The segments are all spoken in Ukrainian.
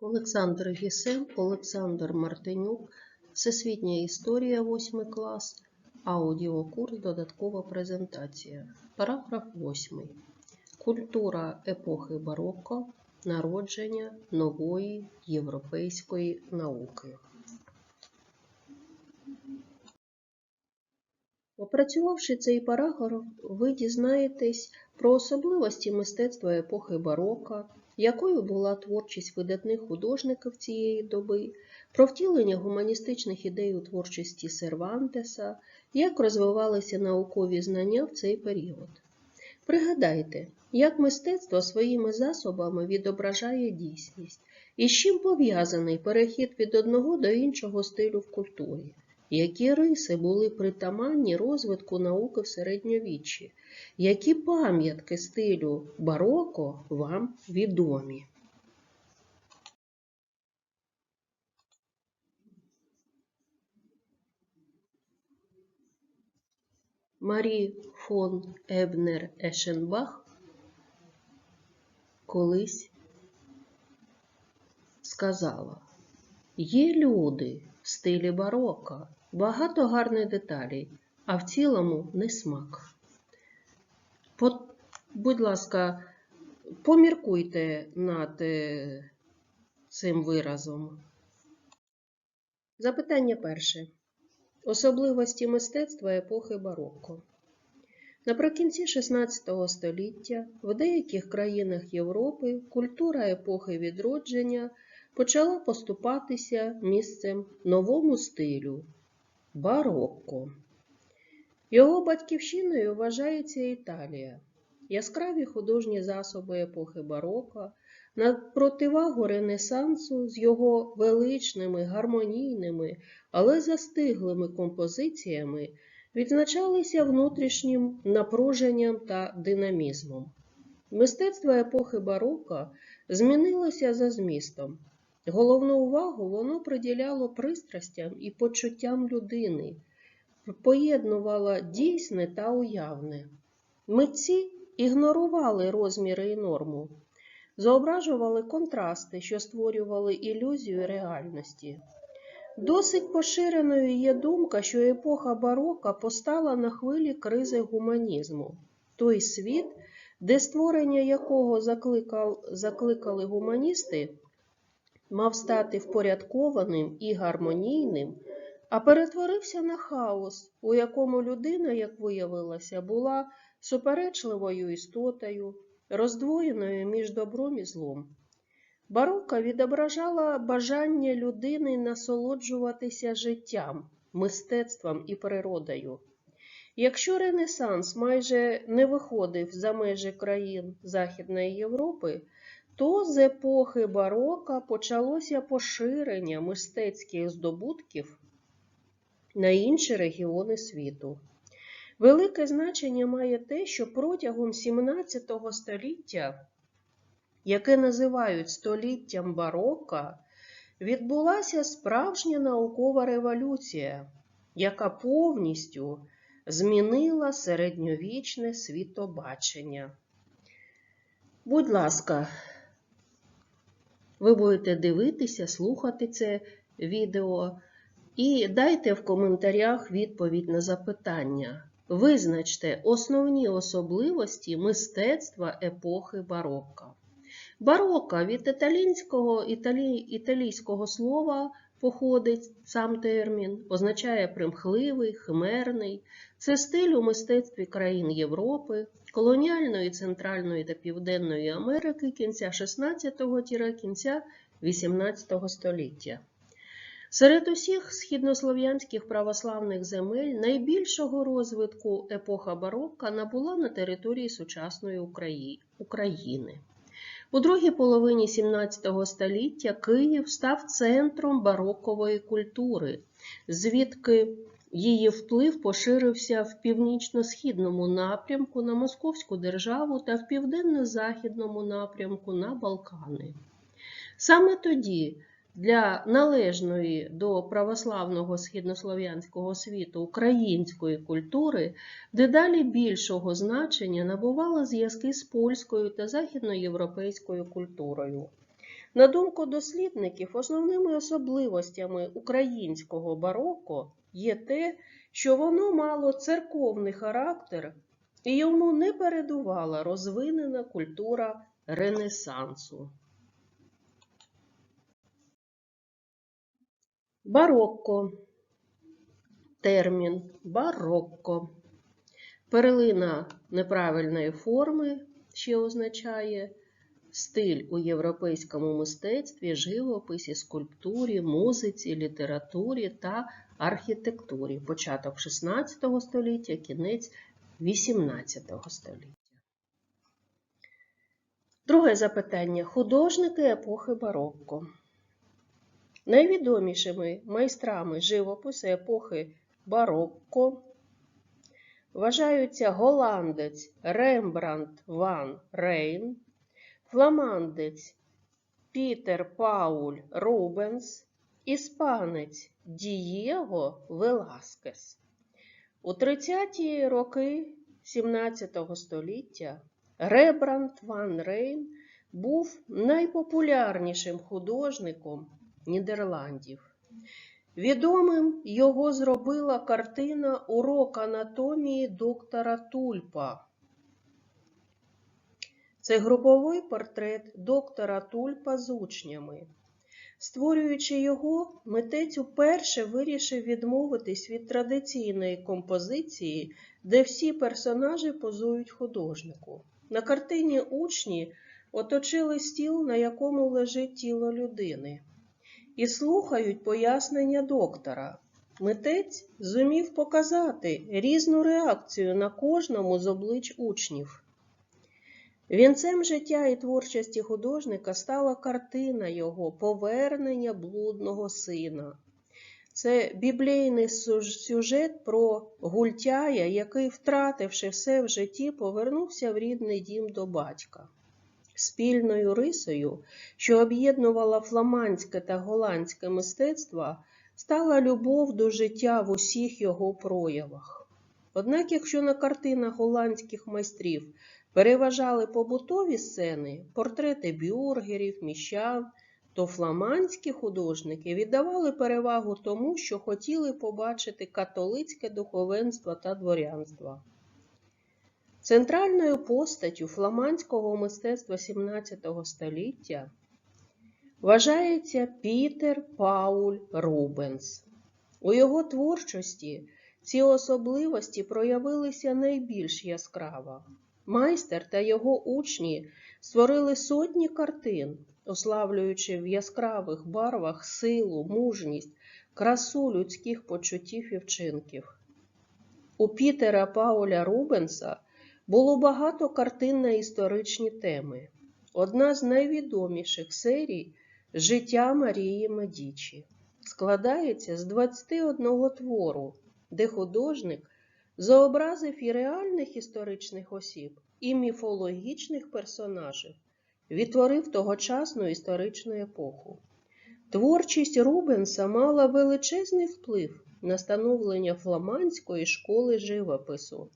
Олександр Гісем, Олександр Мартинюк, Всесвітня історія, 8 клас, аудіокурс, додаткова презентація. Параграф 8. Культура епохи бароко, народження нової європейської науки. Опрацювавши цей параграф, ви дізнаєтесь про особливості мистецтва епохи бароко, якою була творчість видатних художників цієї доби, про втілення гуманістичних ідей у творчості Сервантеса, як розвивалися наукові знання в цей період. Пригадайте, як мистецтво своїми засобами відображає дійсність, і з чим пов'язаний перехід від одного до іншого стилю в культурі, які риси були притаманні розвитку науки в середньовіччі, які пам'ятки стилю бароко вам відомі? Марі фон Ебнер Ешенбах колись сказала: Є люди в стилі бароко, багато гарних деталей, а в цілому не смак. Будь ласка, поміркуйте над е, цим виразом. Запитання перше. Особливості мистецтва епохи бароко. Наприкінці XVI століття в деяких країнах Європи культура епохи відродження почала поступатися місцем новому стилю барокко. Його батьківщиною вважається Італія. Яскраві художні засоби епохи бароко на противагу Ренесансу з його величними, гармонійними, але застиглими композиціями відзначалися внутрішнім напруженням та динамізмом. Мистецтво епохи бароко змінилося за змістом. Головну увагу воно приділяло пристрастям і почуттям людини, поєднувало дійсне та уявне. Митці ігнорували розміри і норму, зображували контрасти, що створювали ілюзію реальності. Досить поширеною є думка, що епоха барока постала на хвилі кризи гуманізму. Той світ, де створення якого закликали гуманісти, мав стати впорядкованим і гармонійним, а перетворився на хаос, у якому людина, як виявилося, була суперечливою істотою, роздвоєною між добром і злом. Барока відображала бажання людини насолоджуватися життям, мистецтвом і природою. Якщо Ренесанс майже не виходив за межі країн Західної Європи, то з епохи барока почалося поширення мистецьких здобутків на інші регіони світу. Велике значення має те, що протягом 17 століття, яке називають століттям барока, відбулася справжня наукова революція, яка повністю змінила середньовічне світобачення. Будь ласка, ви будете дивитися, слухати це відео і дайте в коментарях відповідь на запитання. Визначте основні особливості мистецтва епохи бароко. Бароко від італійського, італі, італійського слова походить сам термін, означає примхливий, химерний. Це стиль у мистецтві країн Європи, колоніальної Центральної та Південної Америки кінця 16-кінця 18 століття. Серед усіх східнослов'янських православних земель найбільшого розвитку епоха барокко набула на території сучасної України. У другій половині 17 століття Київ став центром барокової культури, звідки її вплив поширився в північно-східному напрямку на Московську державу та в південно-західному напрямку на Балкани. Саме тоді для належної до православного східнослов'янського світу української культури дедалі більшого значення набували зв'язки з польською та західноєвропейською культурою. На думку дослідників, основними особливостями українського бароко є те, що воно мало церковний характер і йому не передувала розвинена культура Ренесансу. Барокко. Термін барокко. Перлина неправильної форми ще означає стиль у європейському мистецтві, живописі, скульптурі, музиці, літературі та архітектурі. Початок 16 століття, кінець 18 століття. Друге запитання. Художники епохи барокко. Найвідомішими майстрами живопису епохи барокко вважаються голландець Рембрандт ван Рейн, фламандець Пітер Пауль Рубенс, іспанець Дієго Веласкес. У 30-ті роки 17 століття Рембрандт ван Рейн був найпопулярнішим художником Нідерландів. Відомим його зробила картина Урок анатомії доктора Тульпа. Це груповий портрет доктора Тульпа з учнями. Створюючи його, митець уперше вирішив відмовитись від традиційної композиції, де всі персонажі позують художнику. На картині учні оточили стіл, на якому лежить тіло людини і слухають пояснення доктора. Митець зумів показати різну реакцію на кожному з облич учнів. Вінцем життя і творчості художника стала картина його Повернення блудного сина. Це біблійний сюжет про гультяя, який, втративши все в житті, повернувся в рідний дім до батька. Спільною рисою, що об'єднувала фламандське та голландське мистецтво, стала любов до життя в усіх його проявах. Однак, якщо на картинах голландських майстрів переважали побутові сцени, портрети бюргерів, міщан, то фламандські художники віддавали перевагу тому, що хотіли побачити католицьке духовенство та дворянство. Центральною постаттю фламандського мистецтва XVII століття вважається Пітер Пауль Рубенс. У його творчості ці особливості проявилися найбільш яскраво. Майстер та його учні створили сотні картин, ославлюючи в яскравих барвах силу, мужність, красу людських почуттів і вчинків. У Пітера Пауля Рубенса було багато картин на історичні теми. Одна з найвідоміших серій Життя Марії Медічі складається з 21 твору, де художник зобразив і реальних історичних осіб, і міфологічних персонажів, відтворив тогочасну історичну епоху. Творчість Рубенса мала величезний вплив на становлення фламандської школи живопису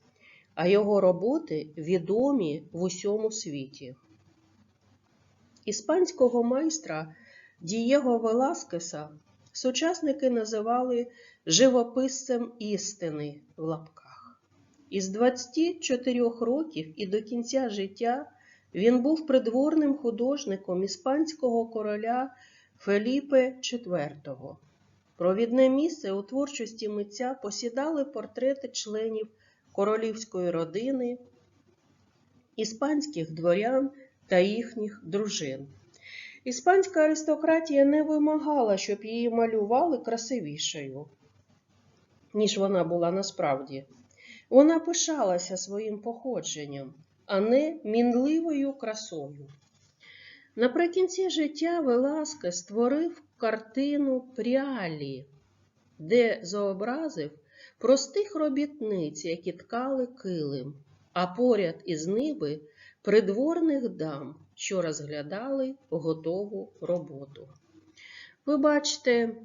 а його роботи відомі в усьому світі. Іспанського майстра Дієго Веласкеса сучасники називали живописцем істини в лапках. Із 24 років і до кінця життя він був придворним художником іспанського короля Феліпе IV. Провідне місце у творчості митця посідали портрети членів королівської родини, іспанських дворян та їхніх дружин. Іспанська аристократія не вимагала, щоб її малювали красивішою, ніж вона була насправді. Вона пишалася своїм походженням, а не мінливою красою. Наприкінці життя Веласке створив картину Прялі, де зобразив простих робітниць, які ткали килим, а поряд із ними придворних дам, що розглядали готову роботу. Ви бачите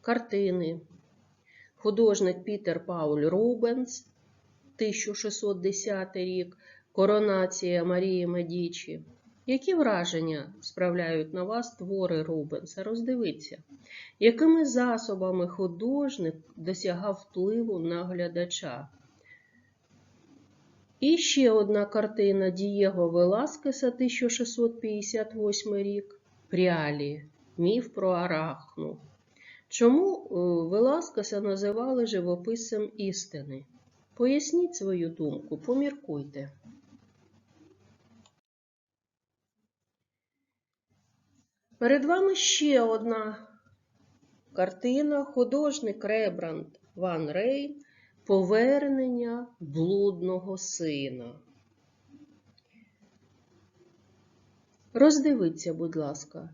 картини. Художник Пітер Пауль Рубенс, 1610 рік, Коронація Марії Медічі. Які враження справляють на вас твори Рубенса? Роздивіться, якими засобами художник досягав впливу на глядача? І ще одна картина Дієго Веласкеса 1658 рік Пріалі. Міф про Арахну. Чому е, Веласкеса називали живописцем істини? Поясніть свою думку, поміркуйте. Перед вами ще одна картина художник Ребранд Ван Рейн Повернення блудного сина. Роздивіться, будь ласка,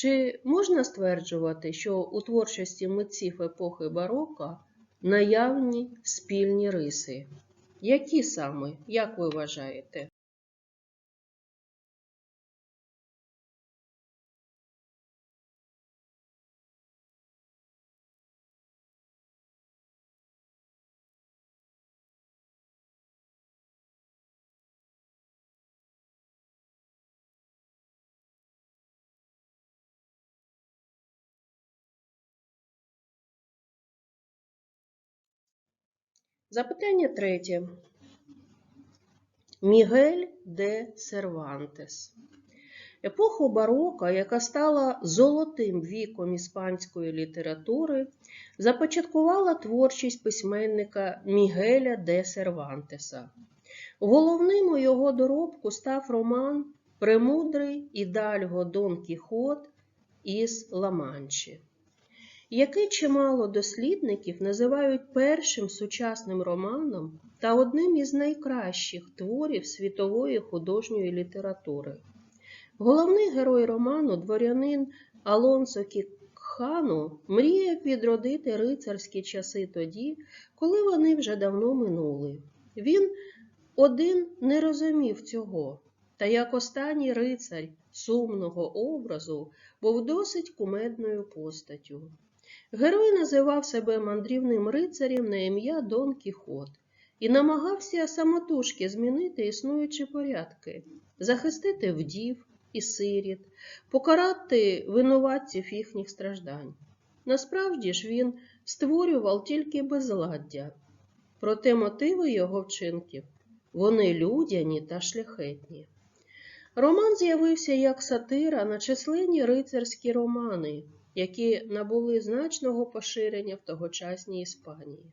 чи можна стверджувати, що у творчості митців епохи барока наявні спільні риси? Які саме, як ви вважаєте? Запитання третє. Мігель де Сервантес. Епоху барока, яка стала золотим віком іспанської літератури, започаткувала творчість письменника Мігеля де Сервантеса. Головним у його доробку став роман Премудрий ідальго Дон Кіхот із Ла-Манчі який чимало дослідників називають першим сучасним романом та одним із найкращих творів світової художньої літератури. Головний герой роману, дворянин Алонсо Кікхану, мріє відродити рицарські часи тоді, коли вони вже давно минули. Він один не розумів цього, та як останній рицарь сумного образу був досить кумедною постаттю. Герой називав себе мандрівним рицарем на ім'я Дон Кіхот і намагався самотужки змінити існуючі порядки, захистити вдів і сиріт, покарати винуватців їхніх страждань. Насправді ж він створював тільки безладдя, проте мотиви його вчинків вони людяні та шляхетні. Роман з'явився як сатира на численні рицарські романи які набули значного поширення в тогочасній Іспанії.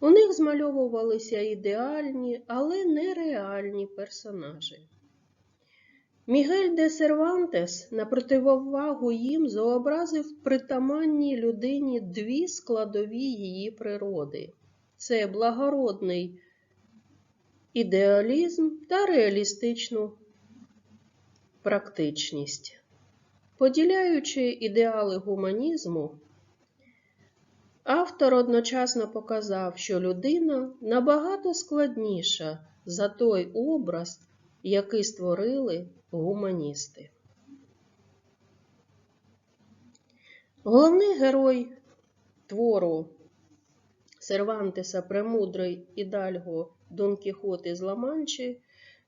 У них змальовувалися ідеальні, але нереальні персонажі. Мігель де Сервантес на противовагу їм зобразив притаманній людині дві складові її природи це благородний ідеалізм та реалістичну практичність. Поділяючи ідеали гуманізму, автор одночасно показав, що людина набагато складніша за той образ, який створили гуманісти. Головний герой твору Сервантеса Премудрий Ідальго Дон Кіхот із Ла-Манчі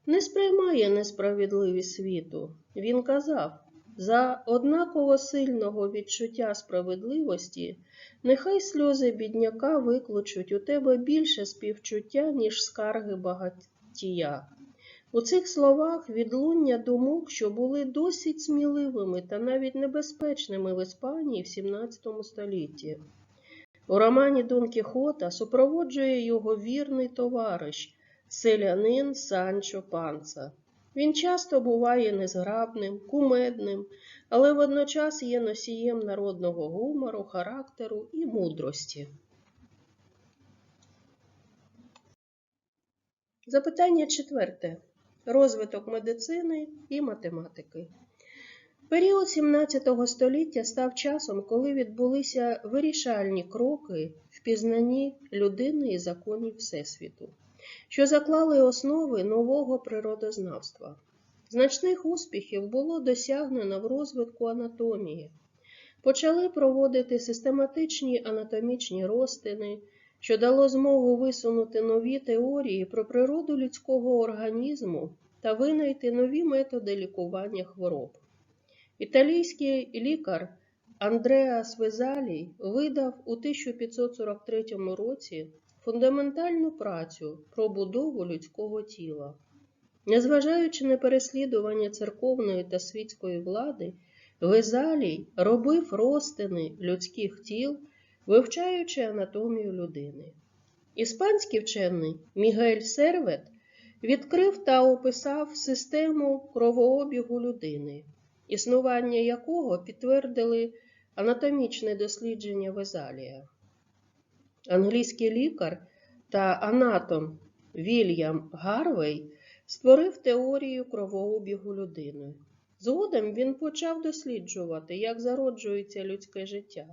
не сприймає несправедливість світу. Він казав, за однаково сильного відчуття справедливості, нехай сльози бідняка викличуть у тебе більше співчуття, ніж скарги багатія. У цих словах відлуння думок, що були досить сміливими та навіть небезпечними в Іспанії в XVII столітті. У романі Дон Кіхота супроводжує його вірний товариш, селянин Санчо Панца. Він часто буває незграбним, кумедним, але водночас є носієм народного гумору, характеру і мудрості. Запитання четверте. Розвиток медицини і математики. Період 17 століття став часом, коли відбулися вирішальні кроки в пізнанні людини і законів Всесвіту що заклали основи нового природознавства. Значних успіхів було досягнено в розвитку анатомії. Почали проводити систематичні анатомічні розтини, що дало змогу висунути нові теорії про природу людського організму та винайти нові методи лікування хвороб. Італійський лікар Андреас Везалій видав у 1543 році фундаментальну працю про будову людського тіла. Незважаючи на переслідування церковної та світської влади, Везалій робив розтини людських тіл, вивчаючи анатомію людини. Іспанський вчений Мігель Сервет відкрив та описав систему кровообігу людини, існування якого підтвердили анатомічне дослідження Везалія. Англійський лікар та анатом Вільям Гарвей створив теорію кровообігу людини. Згодом він почав досліджувати, як зароджується людське життя.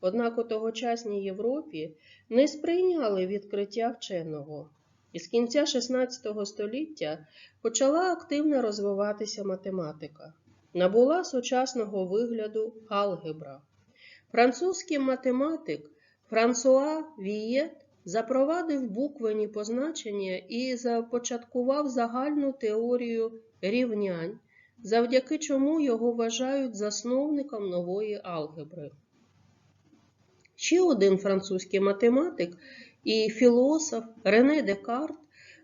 Однак у тогочасній Європі не сприйняли відкриття вченого. Із кінця XVI століття почала активно розвиватися математика. Набула сучасного вигляду алгебра. Французький математик Франсуа Вієт запровадив буквені позначення і започаткував загальну теорію рівнянь, завдяки чому його вважають засновником нової алгебри. Ще один французький математик і філософ Рене Декарт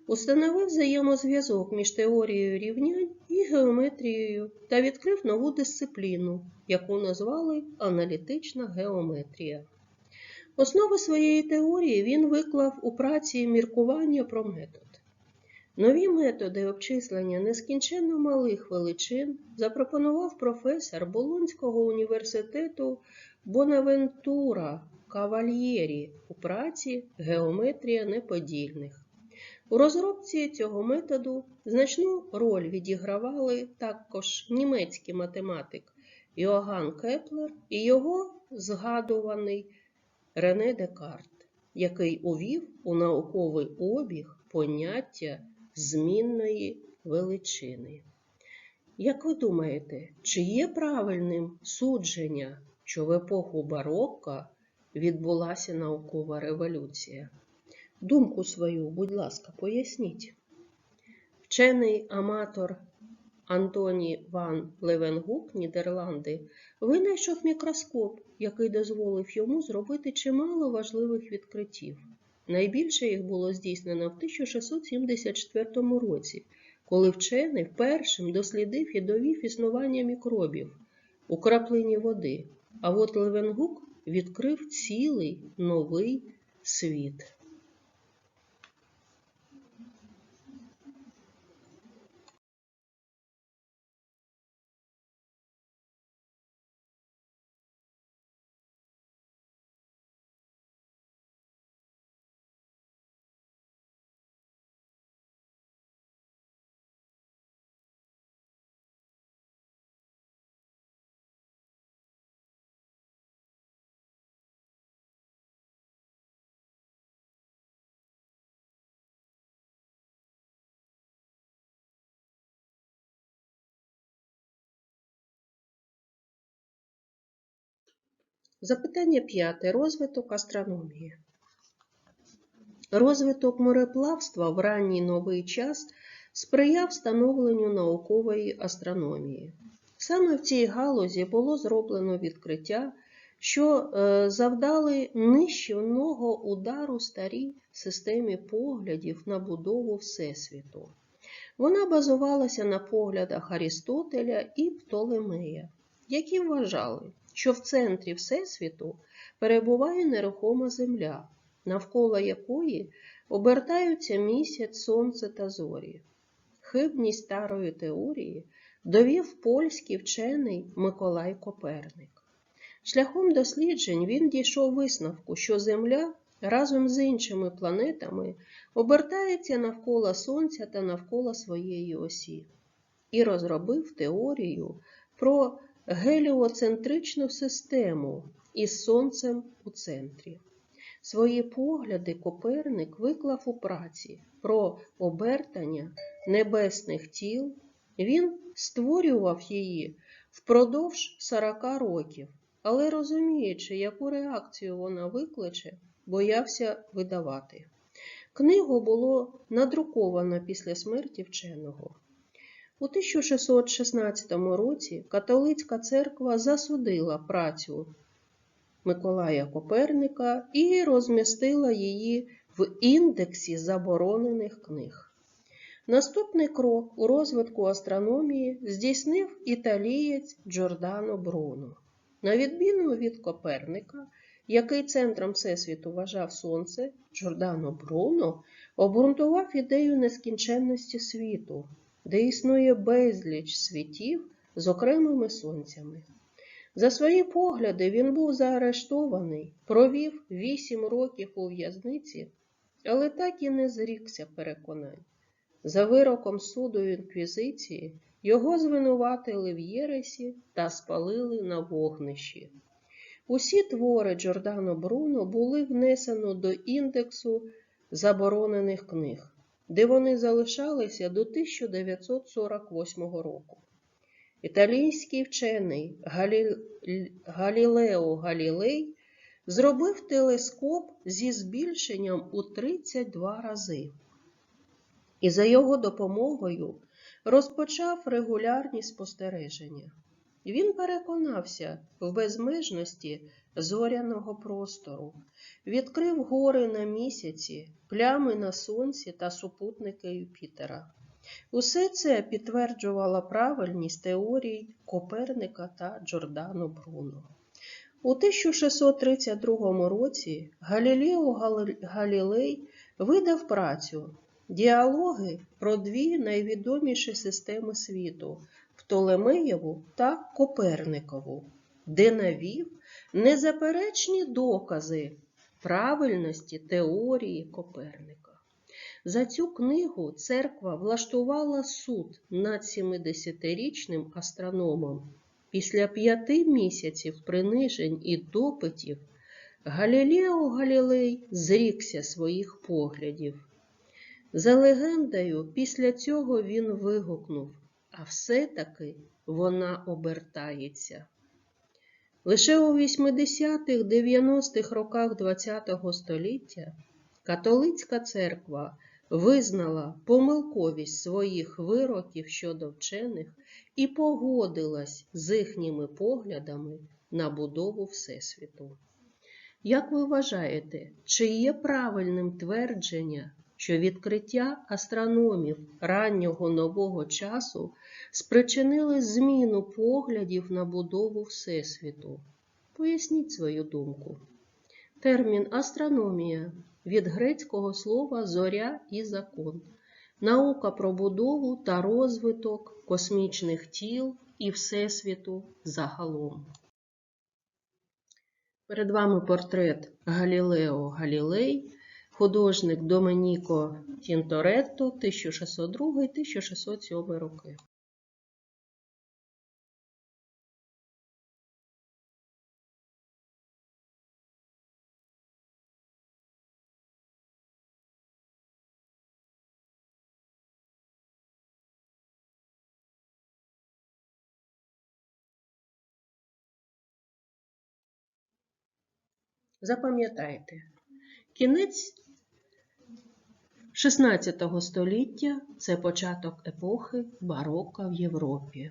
установив взаємозв'язок між теорією рівнянь і геометрією та відкрив нову дисципліну, яку назвали аналітична геометрія. Основи своєї теорії він виклав у праці міркування про метод. Нові методи обчислення нескінченно малих величин запропонував професор Болонського університету Бонавентура Кавальєрі у праці Геометрія неподільних. У розробці цього методу значну роль відігравали також німецький математик Йоганн Кеплер і його згадуваний Рене Декарт, який увів у науковий обіг поняття змінної величини. Як ви думаєте, чи є правильним судження, що в епоху барокко відбулася наукова революція? Думку свою, будь ласка, поясніть. Вчений аматор Антоні Ван Левенгук, Нідерланди, винайшов мікроскоп, який дозволив йому зробити чимало важливих відкриттів. Найбільше їх було здійснено в 1674 році, коли вчений першим дослідив і довів існування мікробів у краплині води, а от Левенгук відкрив цілий новий світ. Запитання п'яте. Розвиток астрономії. Розвиток мореплавства в ранній новий час сприяв становленню наукової астрономії. Саме в цій галузі було зроблено відкриття, що е, завдали нищівного удару старій системі поглядів на будову Всесвіту. Вона базувалася на поглядах Арістотеля і Птолемея, які вважали, що в центрі Всесвіту перебуває нерухома Земля, навколо якої обертаються місяць, сонце та зорі. Хибність старої теорії довів польський вчений Миколай Коперник. Шляхом досліджень він дійшов висновку, що Земля разом з іншими планетами обертається навколо Сонця та навколо своєї осі, і розробив теорію про геліоцентричну систему із Сонцем у центрі. Свої погляди Коперник виклав у праці про обертання небесних тіл. Він створював її впродовж 40 років, але розуміючи, яку реакцію вона викличе, боявся видавати. Книгу було надруковано після смерті вченого. У 1616 році католицька церква засудила працю Миколая Коперника і розмістила її в індексі заборонених книг. Наступний крок у розвитку астрономії здійснив італієць Джордано Бруно. На відміну від Коперника, який центром Всесвіту вважав Сонце, Джордано Бруно обґрунтував ідею нескінченності світу, де існує безліч світів з окремими сонцями. За свої погляди він був заарештований, провів вісім років у в'язниці, але так і не зрікся переконань. За вироком суду інквізиції його звинуватили в єресі та спалили на вогнищі. Усі твори Джордано Бруно були внесено до індексу заборонених книг, де вони залишалися до 1948 року. Італійський вчений Галі... Галілео Галілей зробив телескоп зі збільшенням у 32 рази. І за його допомогою розпочав регулярні спостереження. Він переконався в безмежності зоряного простору, відкрив гори на місяці, плями на сонці та супутники Юпітера. Усе це підтверджувало правильність теорій Коперника та Джордано Бруно. У 1632 році Галілео Галілей видав працю Діалоги про дві найвідоміші системи світу Птолемеєву та Коперникову, де навів незаперечні докази правильності теорії Коперника. За цю книгу церква влаштувала суд над 70-річним астрономом. Після п'яти місяців принижень і допитів Галілео Галілей зрікся своїх поглядів. За легендою, після цього він вигукнув, а все-таки вона обертається. Лише у 80-х-90-х роках ХХ століття католицька церква визнала помилковість своїх вироків щодо вчених і погодилась з їхніми поглядами на будову Всесвіту. Як ви вважаєте, чи є правильним твердження, що відкриття астрономів раннього нового часу спричинили зміну поглядів на будову Всесвіту? Поясніть свою думку. Термін астрономія від грецького слова зоря і закон, наука про будову та розвиток космічних тіл і Всесвіту загалом. Перед вами портрет Галілео Галілей, художник Доменіко Тінторетто 1602-1607 роки. Запам'ятайте, кінець 16 століття це початок епохи барока в Європі.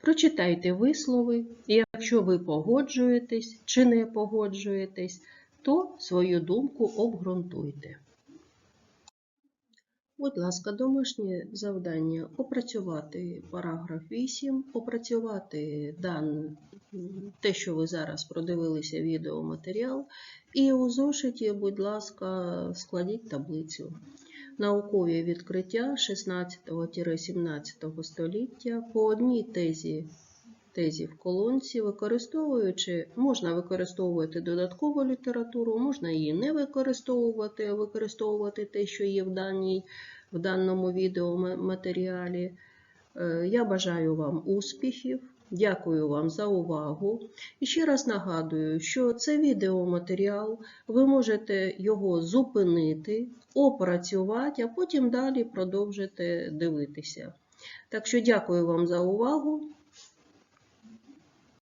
Прочитайте вислови, і якщо ви погоджуєтесь чи не погоджуєтесь, то свою думку обґрунтуйте. Будь ласка, домашнє завдання опрацювати параграф 8, опрацювати дан, те, що ви зараз продивилися відеоматеріал, і у зошиті, будь ласка, складіть таблицю. Наукові відкриття 16-17 століття по одній тезі тезі в колонці, використовуючи, можна використовувати додаткову літературу, можна її не використовувати, а використовувати те, що є в, даній, в даному відеоматеріалі. Е, Я бажаю вам успіхів. Дякую вам за увагу. І ще раз нагадую, що це відеоматеріал, ви можете його зупинити, опрацювати, а потім далі продовжити дивитися. Так що дякую вам за увагу.